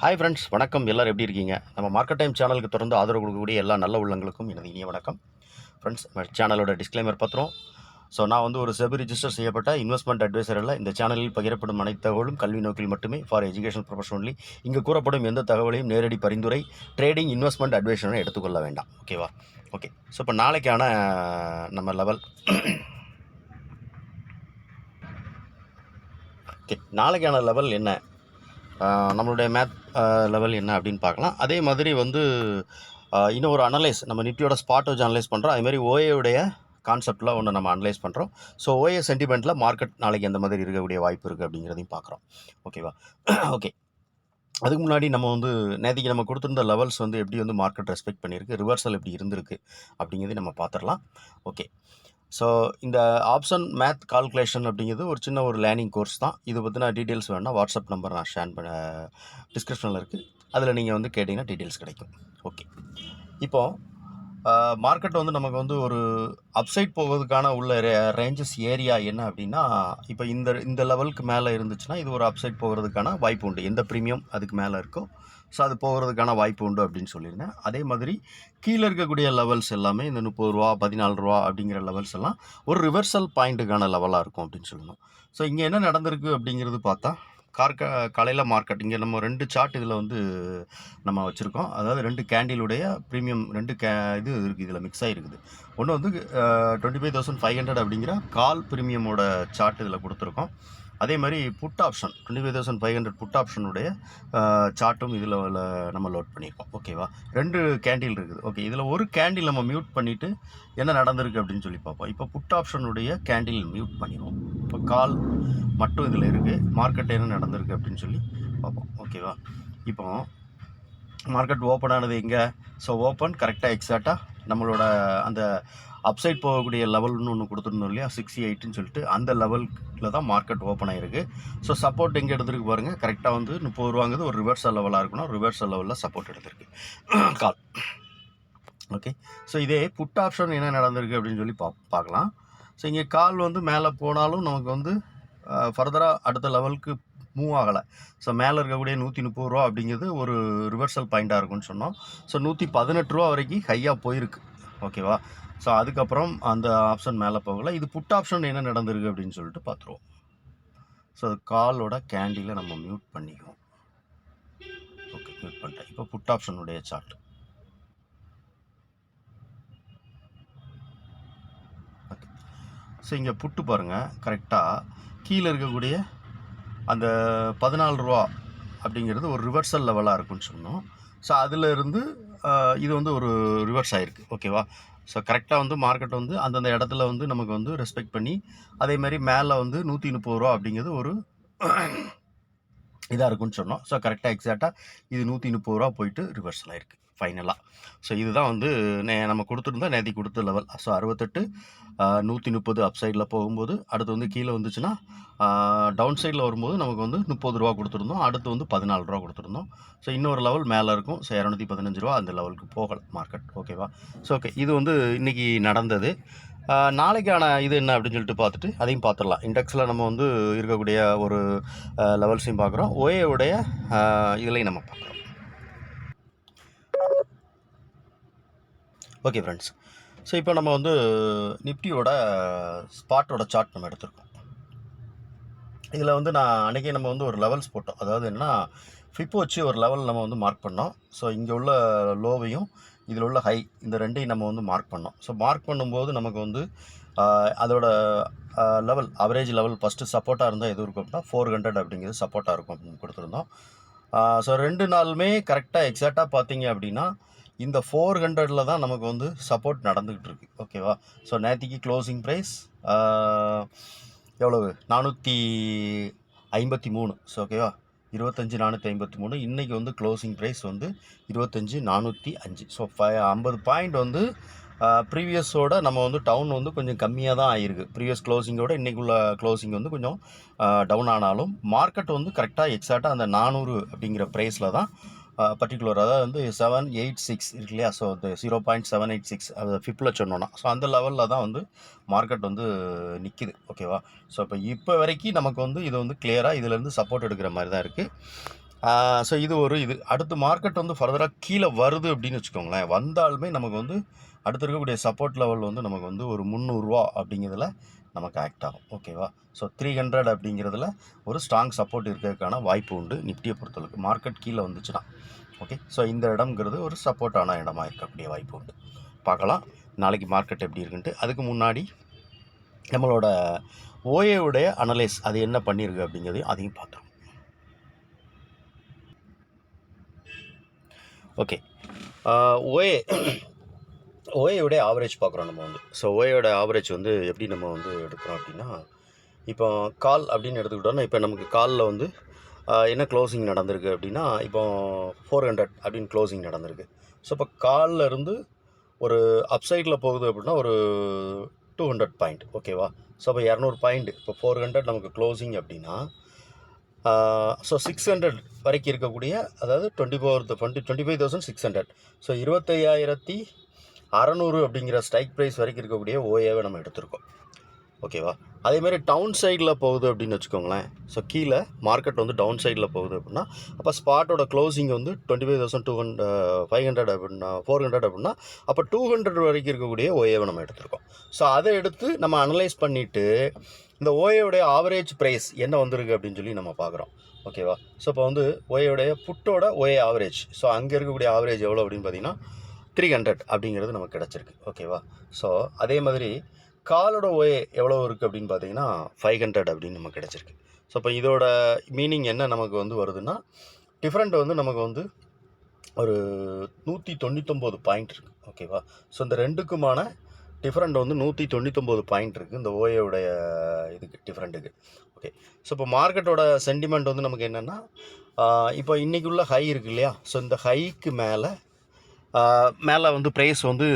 Hi friends வணக்கம். எல்லாரும் எப்படி இருக்கீங்க? நம்ம மார்க்கெட் டைம் சேனலுக்கு தொடர்ந்து ஆதரவு கொடுக்கக்கூடிய எல்லா நல்ல உள்ளங்களுக்கும் எனது இனிய வணக்கம். ஃப்ரெண்ட்ஸ் நம்ம சேனலோட டிஸ்க்ளைமர் பத்திரம். ஸோ நான் வந்து ஒரு செபி ரிஜிஸ்டர் செய்யப்பட்ட இன்வெஸ்ட்மெண்ட் அட்வைசரில் இந்த சேனலில் பகிரப்படும் அனைத்து தகவலும் கல்வி நோக்கில் மட்டுமே ஃபார் எஜுகேஷன் ப்ரொஃபஷன் ஒன்லி கூறப்படும் எந்த தகவலையும் நேரடி பரிந்துரை ட்ரேடிங் இன்வெஸ்ட்மெண்ட் அட்வைசரை எடுத்துக்கொள்ள வேண்டாம். ஓகேவா ஓகே ஸோ இப்போ நாளைக்கான நம்ம லெவல் ஓகே நாளைக்கான லெவல் என்ன? நம்மளுடைய மேத் லெவல் என்ன அப்படின்னு பார்க்கலாம். அதே மாதிரி வந்து இன்னும் ஒரு அனலைஸ் நம்ம நிட்டியோட ஸ்பாட் வச்சு அனலைஸ் பண்ணுறோம் அதேமாதிரி ஓஏவுடைய கான்செப்டில் ஒன்று நம்ம அனலைஸ் பண்ணுறோம் ஸோ ஓஏ சென்டிமெண்ட்டில் மார்க்கெட் நாளைக்கு எந்த மாதிரி இருக்கக்கூடிய வாய்ப்பு இருக்குது அப்படிங்கிறதையும் பார்க்குறோம். ஓகேவா ஓகே அதுக்கு முன்னாடி நம்ம வந்து நேற்றுக்கு நம்ம கொடுத்துருந்த லெவல்ஸ் வந்து எப்படி வந்து மார்க்கெட் ரெஸ்பெக்ட் பண்ணியிருக்கு ரிவர்சல் எப்படி இருந்திருக்கு அப்படிங்கிறதையும் நம்ம பார்த்துடலாம். ஓகே ஸோ இந்த ஆப்ஷன் மேத் கால்குலேஷன் அப்படிங்கிறது ஒரு சின்ன ஒரு லேர்னிங் கோர்ஸ் தான். இது பற்றின டீட்டெயில்ஸ் வேணால் வாட்ஸ்அப் நம்பர் நான் ஷேர் பண்ண டிஸ்கிரிப்ஷனில் இருக்குது அதில் நீங்கள் வந்து கேட்டிங்கன்னா டீட்டெயில்ஸ் கிடைக்கும். ஓகே இப்போது மார்க்கெட் வந்து நமக்கு வந்து ஒரு அப்சைட் போகிறதுக்கான உள்ள ரேஞ்சஸ் ஏரியா என்ன அப்படின்னா இப்போ இந்த இந்த லெவலுக்கு மேலே இருந்துச்சுன்னா இது ஒரு அப்சைட் போகிறதுக்கான வாய்ப்பு உண்டு. எந்த ப்ரீமியம் அதுக்கு மேலே இருக்கோ ஸோ அது போகிறதுக்கான வாய்ப்பு உண்டு அப்படின்னு சொல்லியிருந்தேன். அதே மாதிரி கீழே இருக்கக்கூடிய லெவல்ஸ் எல்லாமே இந்த முப்பது ரூபா பதினாலு ரூபா அப்படிங்கிற லெவல்ஸ் எல்லாம் ஒரு ரிவர்சல் பாயிண்ட்டுக்கான லெவலாக இருக்கும் அப்படின்னு சொல்லணும். ஸோ இங்கே என்ன நடந்திருக்கு அப்படிங்கிறது பார்த்தா கார் காலையில் மார்க்கெட் இங்கே நம்ம ரெண்டு சார்ட் இதில் வந்து நம்ம வச்சுருக்கோம். அதாவது ரெண்டு கேண்டிலுடைய ப்ரீமியம் ரெண்டு கே இது இருக்குது இதில் மிக்ஸ் ஆகிருக்குது ஒன்று வந்து twenty five thousand five hundred அப்படிங்கிற கால் ப்ரீமியமோட சார்ட் இதில் கொடுத்துருக்கோம். அதே மாதிரி put option twenty five thousand five hundred put ஆப்ஷனுடைய சார்ட்டும் இதில் நம்ம லோட் பண்ணியிருக்கோம் ஓகேவா ரெண்டு கேண்டில் இருக்குது. ஓகே இதில் ஒரு கேண்டில் நம்ம மியூட் பண்ணிவிட்டு என்ன நடந்திருக்கு அப்படின்னு சொல்லி பார்ப்போம். இப்போ புட் ஆப்ஷனுடைய கேண்டில் மியூட் பண்ணிடுவோம். இப்போ கால் மட்டும் இதில் இருக்குது மார்க்கெட் என்ன நடந்திருக்கு அப்படின்னு சொல்லி பார்ப்போம். ஓகேவா இப்போ மார்க்கெட் ஓப்பன் ஆனது எங்கே? ஸோ ஓப்பன் கரெக்டாக எக்ஸாக்டாக நம்மளோட அந்த அப்சைட் போகக்கூடிய லெவல்னு ஒன்று கொடுத்துருந்தோம் இல்லையா? சிக்ஸ்டி எயிட்டுன்னு சொல்லிட்டு அந்த லெவலில் தான் மார்க்கெட் ஓப்பன் ஆகிருக்கு ஸோ சப்போர்ட் எங்கே எடுத்துருக்கு பாருங்கள் கரெக்டாக வந்து முப்பது ரூபாங்கிறது ஒரு ரிவர்சல் லெவலாக இருக்கணும். ரிவர்சல் லெவலில் சப்போர்ட் எடுத்திருக்கு. கால் ஓகே ஸோ இதே புட் ஆப்ஷன் என்ன நடந்திருக்கு அப்படின்னு சொல்லி பா பார்க்கலாம். ஸோ இங்கே கால் வந்து மேலே போனாலும் நமக்கு வந்து ஃபர்தராக அடுத்த லெவலுக்கு மூவ் ஆகலை. ஸோ மேலே இருக்கக்கூடிய நூற்றி முப்பது ரூபா அப்படிங்கிறது ஒரு ரிவர்சல் பாயிண்ட்டாக இருக்கும்னு சொன்னோம். ஸோ நூற்றி பதினெட்டு ரூபா வரைக்கும் ஹையாக போயிருக்கு. ஓகேவா ஸோ அதுக்கப்புறம் அந்த ஆப்ஷன் மேலே போகலை. இது புட் ஆப்ஷன் என்ன நடந்திருக்கு அப்படின்னு சொல்லிட்டு பார்த்துருவோம். ஸோ காலோட கேண்டியில் நம்ம மியூட் பண்ணிக்குவோம். ஓகே மியூட் பண்ணிட்டேன். இப்போ புட் ஆப்ஷனுடைய சார்ட் ஓகே ஸோ இங்கே புட்டு பாருங்கள் கரெக்டாக கீழே இருக்கக்கூடிய அந்த பதினாலு ரூபா அப்படிங்கிறது ஒரு ரிவர்சல் லெவலாக இருக்குன்னு சொன்னோம். ஸோ அதில் இருந்து இது வந்து ஒரு ரிவர்ஸ் ஆகிருக்கு ஓகேவா ஸோ கரெக்டாக வந்து மார்க்கெட் வந்து அந்தந்த இடத்துல வந்து நமக்கு வந்து ரெஸ்பெக்ட் பண்ணி அதே மாதிரி மேலே வந்து நூற்றி முப்பது ரூபா அப்படிங்கிறது ஒரு இதாக இருக்குன்னு சொன்னோம். ஸோ கரெக்டாக எக்ஸாக்டாக இது நூற்றி முப்பது ரூபா போயிட்டு ரிவர்சல் ஆகிருக்கு ஃபைனலாக ஸோ இதுதான் வந்து நே நம்ம கொடுத்துருந்தா நேற்றி கொடுத்த லெவல் ஸோ அறுபத்தெட்டு நூற்றி முப்பது அப் சைடில் போகும்போது அடுத்து வந்து கீழே வந்துச்சுன்னா டவுன் சைடில் வரும்போது நமக்கு வந்து முப்பது ரூபா கொடுத்துருந்தோம். அடுத்து வந்து பதினாலு ரூபா கொடுத்துருந்தோம். ஸோ இன்னொரு லெவல் மேலே இருக்கும். ஸோ இரநூத்தி பதினஞ்சு ரூபா அந்த லெவலுக்கு போகலை மார்க்கெட் ஓகேவா ஸோ ஓகே இது வந்து இன்றைக்கி நடந்தது. நாளைக்கான இது என்ன அப்படின்னு சொல்லிட்டு பார்த்துட்டு அதையும் பார்த்துடலாம். இண்டெக்ஸில் நம்ம வந்து இருக்கக்கூடிய ஒரு லெவல்ஸையும் பார்க்குறோம். ஓஏவுடைய இதுலையும் நம்ம பார்க்குறோம். ஓகே ஃப்ரெண்ட்ஸ் ஸோ இப்போ நம்ம வந்து நிஃப்டியோட ஸ்பாட்டோட சார்ட் நம்ம எடுத்திருக்கோம். இதில் வந்து நான் அன்றைக்கி நம்ம வந்து ஒரு லெவல்ஸ் போட்டோம். அதாவது என்னன்னா ஃபிப்போ வச்சு ஒரு லெவல் நம்ம வந்து மார்க் பண்ணோம். ஸோ இங்கே உள்ள லோவையும் இதில் உள்ள ஹை இந்த ரெண்டையும் நம்ம வந்து மார்க் பண்ணோம். ஸோ மார்க் பண்ணும்போது நமக்கு வந்து அதோட லெவல் அவரேஜ் லெவல் ஃபஸ்ட்டு சப்போர்ட்டாக இருந்தால் எது இருக்கும் அப்படின்னா ஃபோர் ஹண்ட்ரட் அப்படிங்கிறது சப்போர்ட்டாக இருக்கும் அப்படின்னு கொடுத்துருந்தோம். ஸோ ரெண்டு நாளுமே கரெக்டாக எக்ஸாக்டாக பார்த்தீங்க அப்படின்னா இந்த ஃபோர் ஹண்ட்ரடில் தான் நமக்கு வந்து சப்போர்ட் நடந்துக்கிட்டு இருக்கு. ஓகேவா ஸோ நேற்றுக்கு க்ளோசிங் ப்ரைஸ் எவ்வளவு? நானூற்றி ஐம்பத்தி மூணு. ஸோ ஓகேவா இருபத்தஞ்சி நானூற்றி ஐம்பத்தி மூணு. இன்றைக்கி வந்து க்ளோசிங் ப்ரைஸ் வந்து இருபத்தஞ்சி நானூற்றி அஞ்சு. ஸோ ஃபை ஐம்பது பாயிண்ட் வந்து ப்ரீவியஸோட நம்ம வந்து டவுன் வந்து கொஞ்சம் கம்மியாக தான் ஆகிருக்கு ப்ரீவியஸ் க்ளோசிங்கோட இன்றைக்குள்ள க்ளோசிங் வந்து கொஞ்சம் டவுன் ஆனாலும் மார்க்கெட் வந்து கரெக்டாக எக்ஸாக்டாக அந்த நானூறு அப்படிங்கிற ப்ரைஸில் தான் பர்டிகுலர் அதாவது வந்து செவன் எயிட் சிக்ஸ் இருக்கு இல்லையா? ஸோ அது zero point seven eight six அது ஃபிஃப்டில் சொன்னோன்னா ஸோ அந்த லெவலில் தான் வந்து மார்க்கெட் வந்து நிற்கிது ஓகேவா ஸோ இப்போ இப்போ வரைக்கும் நமக்கு வந்து இது வந்து கிளியராக இதுலேருந்து சப்போர்ட் எடுக்கிற மாதிரி தான் இருக்குது ஸோ இது ஒரு இது. அடுத்து மார்க்கெட் வந்து ஃபர்தராக கீழே வருது அப்படின்னு வச்சுக்கோங்களேன். வந்தாலுமே நமக்கு வந்து அடுத்து இருக்கக்கூடிய சப்போர்ட் லெவல் வந்து நமக்கு வந்து ஒரு முந்நூறுரூவா அப்படிங்கிறதுல நமக்கு ஆக்ட் ஆகும். ஓகேவா ஸோ த்ரீ ஹண்ட்ரட் அப்படிங்கிறதுல ஒரு ஸ்ட்ராங் சப்போர்ட் இருக்கிறதுக்கான வாய்ப்பு உண்டு நிஃப்டியை பொறுத்தளவுக்கு. மார்க்கெட் கீழே வந்துச்சுன்னா. ஓகே ஸோ இந்த இடம்ங்கிறது ஒரு சப்போர்ட்டான இடமா இருக்கக்கூடிய வாய்ப்பு உண்டு. பார்க்கலாம். நாளைக்கு மார்க்கெட் எப்படி இருக்குன்ட்டு. அதுக்கு முன்னாடி நம்மளோட ஓஏவுடைய அனலைஸ் அது என்ன பண்ணியிருக்கு அப்படிங்கிறதையும் அதையும் பார்த்தோம் ஓகே ஓஏ ஓஏயோடைய ஆவரேஜ் பார்க்குறோம் நம்ம வந்து. ஸோ ஓஏயோட ஆவரேஜ் வந்து எப்படி நம்ம வந்து எடுக்கிறோம் அப்படின்னா இப்போ கால் அப்படின்னு எடுத்துக்கிட்டோம்னா இப்போ நமக்கு காலில் வந்து என்ன க்ளோசிங் நடந்திருக்கு அப்படின்னா இப்போ ஃபோர் ஹண்ட்ரட் அப்படின்னு க்ளோசிங் நடந்திருக்கு. ஸோ இப்போ காலில் இருந்து ஒரு அப்சைடில் போகுது அப்படின்னா ஒரு டூ ஹண்ட்ரட் பாயிண்ட் ஓகேவா ஸோ அப்போ இரநூறு பாயிண்ட் இப்போ ஃபோர் ஹண்ட்ரட் நமக்கு க்ளோசிங் அப்படின்னா ஸோ சிக்ஸ் ஹண்ட்ரட் வரைக்கும் இருக்கக்கூடிய அதாவது twenty four twenty twenty five thousand six hundred so இருபத்தையாயிரத்தி அறநூறு அப்படிங்கிற ஸ்ட்ரைக் ப்ரைஸ் வரைக்கும் இருக்கக்கூடிய ஓஏவை நம்ம எடுத்திருக்கோம். ஓகேவா? அதே மாதிரி டவுன் சைடில் போகுது அப்படின்னு வச்சுக்கோங்களேன். ஸோ கீழே மார்க்கெட் வந்து டவுன் சைடில் போகுது அப்படின்னா அப்போ ஸ்பாட்டோட க்ளோசிங் வந்து twenty five thousand two hundred five hundred அப்படின்னா ஃபோர் ஹண்ட்ரட் அப்படின்னா அப்போ டூ ஹண்ட்ரட் வரைக்கும் இருக்கக்கூடிய ஓஏவை நம்ம எடுத்திருக்கோம். ஸோ அதை எடுத்து நம்ம அனலைஸ் பண்ணிவிட்டு இந்த ஓஏவுடைய ஆவரேஜ் ப்ரைஸ் என்ன வந்திருக்கு அப்படின்னு சொல்லி நம்ம பார்க்குறோம். ஓகேவா? ஸோ இப்போ வந்து ஓஏவுடைய புட்டோட ஓஏ ஆவரேஜ் ஸோ அங்கே இருக்கக்கூடிய ஆவரேஜ் எவ்வளோ அப்படின்னு பார்த்தீங்கன்னா த்ரீ ஹண்ட்ரட் அப்படிங்கிறது நமக்கு கிடச்சிருக்கு. ஓகேவா? ஸோ அதே மாதிரி காலோட ஓஏ எவ்வளோ இருக்குது அப்படின்னு பார்த்தீங்கன்னா ஃபைவ் ஹண்ட்ரட் அப்படின்னு நமக்கு கிடச்சிருக்கு. ஸோ இப்போ இதோட மீனிங் என்ன நமக்கு வந்து வருதுன்னா டிஃப்ரெண்ட் வந்து நமக்கு வந்து ஒரு நூற்றி தொண்ணூத்தொம்பது பாயிண்ட் இருக்குது ஓகேவா ஸோ இந்த ரெண்டுக்குமான டிஃப்ரெண்ட் வந்து நூற்றி தொண்ணூத்தொம்பது பாயிண்ட் இருக்குது இந்த ஓஏவுடைய இதுக்கு டிஃப்ரெண்ட்டுக்கு ஓகே ஸோ இப்போ மார்க்கெட்டோட சென்டிமெண்ட் வந்து நமக்கு என்னென்னா இப்போ இன்றைக்கி உள்ள ஹை இருக்கு இல்லையா? ஸோ இந்த ஹைக்கு மேலே மேலே வந்து ப்ரைஸ் வந்து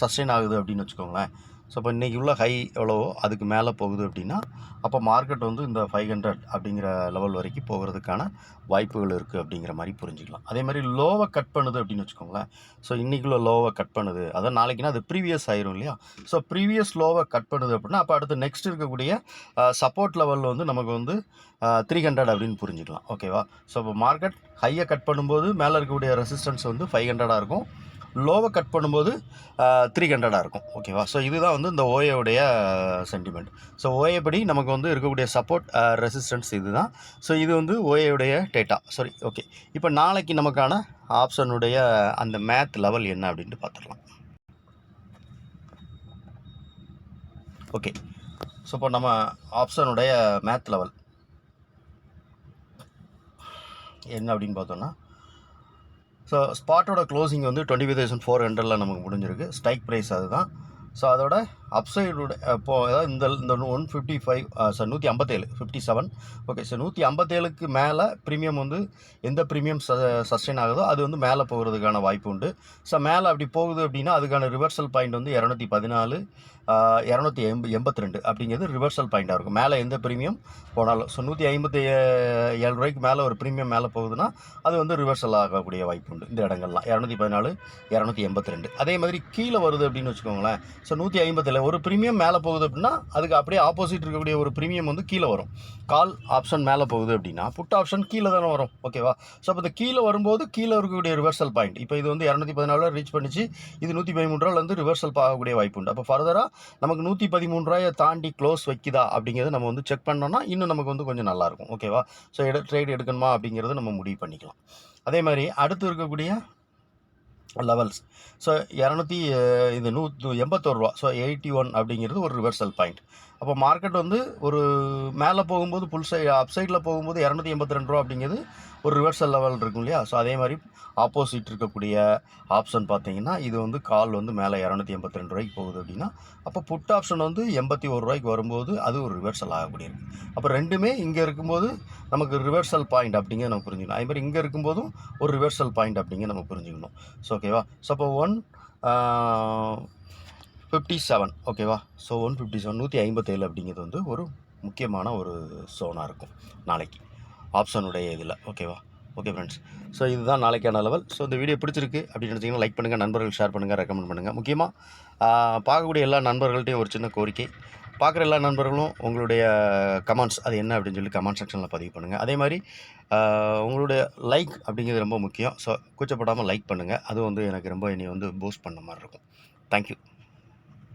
சஸ்டெயின் ஆகுது அப்படின்னு வச்சுக்கோங்களேன். ஸோ இப்போ இன்றைக்கி உள்ள ஹை எவ்வளவோ அதுக்கு மேலே போகுது அப்படின்னா அப்போ மார்க்கெட் வந்து இந்த ஃபைவ் ஹண்ட்ரட் அப்படிங்கிற லெவல் வரைக்கும் போகிறதுக்கான வாய்ப்புகள் இருக்குது அப்படிங்கிற மாதிரி புரிஞ்சுக்கலாம். அதே மாதிரி லோவை கட் பண்ணுது அப்படின்னு வச்சுக்கோங்களேன். ஸோ இன்றைக்குள்ள லோவை கட் பண்ணுது. அதான் நாளைக்குன்னா அது ப்ரீவியஸ் ஆயிரும் இல்லையா? ஸோ ப்ரீவியஸ் லோவை கட் பண்ணுது அப்படின்னா அப்போ அடுத்து நெக்ஸ்ட் இருக்கக்கூடிய சப்போர்ட் லெவல் வந்து நமக்கு வந்து த்ரீ ஹண்ட்ரட் அப்படின்னு புரிஞ்சுக்கலாம். ஓகேவா ஸோ இப்போ மார்க்கெட் ஹையை கட் பண்ணும்போது மேலே இருக்கக்கூடிய ரெசிஸ்டன்ஸ் வந்து ஃபைவ் ஹண்ட்ரடாக இருக்கும். லோவை கட் பண்ணும்போது த்ரீ ஹண்ட்ரடாக இருக்கும். ஓகேவா ஸோ இதுதான் வந்து இந்த ஓஏவுடைய சென்டிமெண்ட் ஸோ ஓஏ படி நமக்கு வந்து இருக்கக்கூடிய சப்போர்ட் ரெசிஸ்டன்ஸ் இதுதான். ஸோ இது வந்து ஓஏவுடைய டேட்டா சாரி ஓகே இப்போ நாளைக்கு நமக்கான ஆப்ஷனுடைய அந்த மேத் லெவல் என்ன அப்படின்ட்டு பார்த்துடலாம் ஓகே ஸோ இப்போ நம்ம ஆப்ஷனுடைய மேத் லெவல் என்ன அப்படின்னு பார்த்தோன்னா ஸோ ஸ்பாட்டோட க்ளோசிங் வந்து டுவெண்ட்டி ஃபைவ் தௌசண்ட் ஃபோர் ஹண்ட்ரடில் நமக்கு முடிஞ்சிருக்கு. ஸ்ட்ரைக் ப்ரைஸ் அதுதான். ஸோ அதோட அப்சைடோட இப்போ அதாவது இந்த இந்த ஒன் ஃபிஃப்டி ஃபைவ் சார் நூற்றி ஐம்பத்தேழு ஃபிஃப்டி செவன் ஓகே சார் நூற்றி ஐம்பத்தேழுக்கு மேலே ப்ரீமியம் வந்து எந்த ப்ரீமியம் ச சஸ்டெயின் ஆகுதோ அது வந்து மேலே போகிறதுக்கான வாய்ப்பு உண்டு. ஸோ மேலே அப்படி போகுது அப்படின்னா அதுக்கான ரிவர்சல் பாயிண்ட் வந்து இரநூத்தி பதினாலு இரநூத்தி எண்ப எண்பத்தி ரெண்டு அப்படிங்கிறது ரிவர்சல் பாயிண்ட்டாக இருக்கும். மேலே எந்த ப்ரீமியம் போனாலும். ஸோ நூற்றி ஐம்பத்தி ஏழு ரூபாய்க்கு மேலே ஒரு ப்ரீமியம் மேலே போகுதுன்னா அது வந்து ரிவர்சல் ஆகக்கூடிய வாய்ப்பு உண்டு இந்த இடங்கள்லாம். இரநூத்தி பதினாலு இரநூத்தி எண்பத்தி ரெண்டு அதே மாதிரி கீழே வருது அப்படின்னு வச்சுக்கோங்களேன். ஸோ நூற்றி ஐம்பத்தில் ஒரு ப்ரீமியம் மேலே போகுது அப்படின்னா அதுக்கு அப்படியே ஆப்போசிட் இருக்கக்கூடிய ஒரு ப்ரீமியம் வந்து கீழே வரும். கால் ஆப்ஷன் மேலே போகுது அப்படின்னா புட் ஆப்ஷன் கீழே தானே வரும். ஓகேவா ஸோ அப்போ இந்த கீழே வரும்போது கீழே இருக்கக்கூடிய ரிவர்சல் பாயிண்ட் இப்போ இது வந்து இரநூத்தி பதினாலு ரீச் பண்ணிச்சு. இது நூற்றி பதிமூணு வந்து ரிவர்சல் ஆகக்கூடிய வாய்ப்பு உண்டு. அப்போ ஃபர்தராக நமக்கு நூற்றி பதிமூணு ரூபாயை தாண்டி க்ளோஸ் வைக்குதா அப்படிங்கிறத நம்ம வந்து செக் பண்ணோம்னா இன்னும் நமக்கு வந்து கொஞ்சம் நல்லாயிருக்கும் ஓகேவா ஸோ எடு ட்ரேட் எடுக்கணுமா அப்படிங்கிறது நம்ம முடிவு பண்ணிக்கலாம். அதே மாதிரி அடுத்து இருக்கக்கூடிய லெவல்ஸ் ஸோ இரநூத்தி இது நூ எண்பத்தோரு ரூபா. ஸோ எயிட்டி ஒன் அப்படிங்கிறது ஒரு ரிவர்சல் பாயிண்ட் அப்போ மார்க்கெட் வந்து ஒரு மேலே போகும்போது புல் சை அப் சைடில் போகும்போது இரநூத்தி எண்பத்தி ரெண்டு ரூபா அப்படிங்கிறது ஒரு ரிவர்சல் லெவல் இருக்கும் இல்லையா? ஸோ அதே மாதிரி ஆப்போசிட் இருக்கக்கூடிய ஆப்ஷன் பார்த்தீங்கன்னா இது வந்து கால் வந்து மேலே இரநூத்தி எண்பத்தி ரெண்டு ரூபாய்க்கு போகுது அப்படின்னா அப்போ புட் ஆப்ஷன் வந்து எண்பத்தி ஒரு ரூபாய்க்கு வரும்போது அது ஒரு ரிவர்சல் ஆகக்கூடிய அப்போ ரெண்டுமே இங்கே இருக்கும்போது நமக்கு ரிவர்சல் பாயிண்ட் அப்படிங்கிறத நம்ம புரிஞ்சுக்கணும். அதே மாதிரி இங்கே இருக்கும்போதும் ஒரு ரிவர்சல் பாயிண்ட் அப்படிங்க நம்ம புரிஞ்சுக்கணும். ஸோ ஓகேவா ஸோ அப்போ ஒன் ஃபிஃப்டி செவன் ஓகேவா ஸோ ஒன் ஃபிஃப்டி செவன் நூற்றி ஐம்பத்தேழு அப்படிங்கிறது வந்து ஒரு முக்கியமான ஒரு சோனாக இருக்கும் நாளைக்கு. ஆப்ஷனுடைய இதில் ஓகேவா ஓகே ஃப்ரெண்ட்ஸ் ஸோ இதுதான் நாளைக்கான லெவல் ஸோ இந்த வீடியோ பிடிச்சிருக்கு அப்படின்னு நினச்சிங்கன்னா லைக் பண்ணுங்கள் நண்பர்கள் ஷேர் பண்ணுங்கள் ரெக்கமெண்ட் பண்ணுங்கள் முக்கியமாக பார்க்கக்கூடிய எல்லா நண்பர்கள்ட்டையும் ஒரு சின்ன கோரிக்கை. பார்க்குற எல்லா நண்பர்களும் உங்களுடைய கமெண்ட்ஸ் அது என்ன அப்படின்னு சொல்லி கமெண்ட் செக்ஷனில் பதிவு பண்ணுங்கள் அதே மாதிரி உங்களுடைய லைக் அப்படிங்கிறது ரொம்ப முக்கியம். ஸோ கூச்சப்படாமல் லைக் பண்ணுங்கள் அது வந்து எனக்கு ரொம்ப என்னை வந்து பூஸ்ட் பண்ண மாதிரி இருக்கும். தேங்க்யூ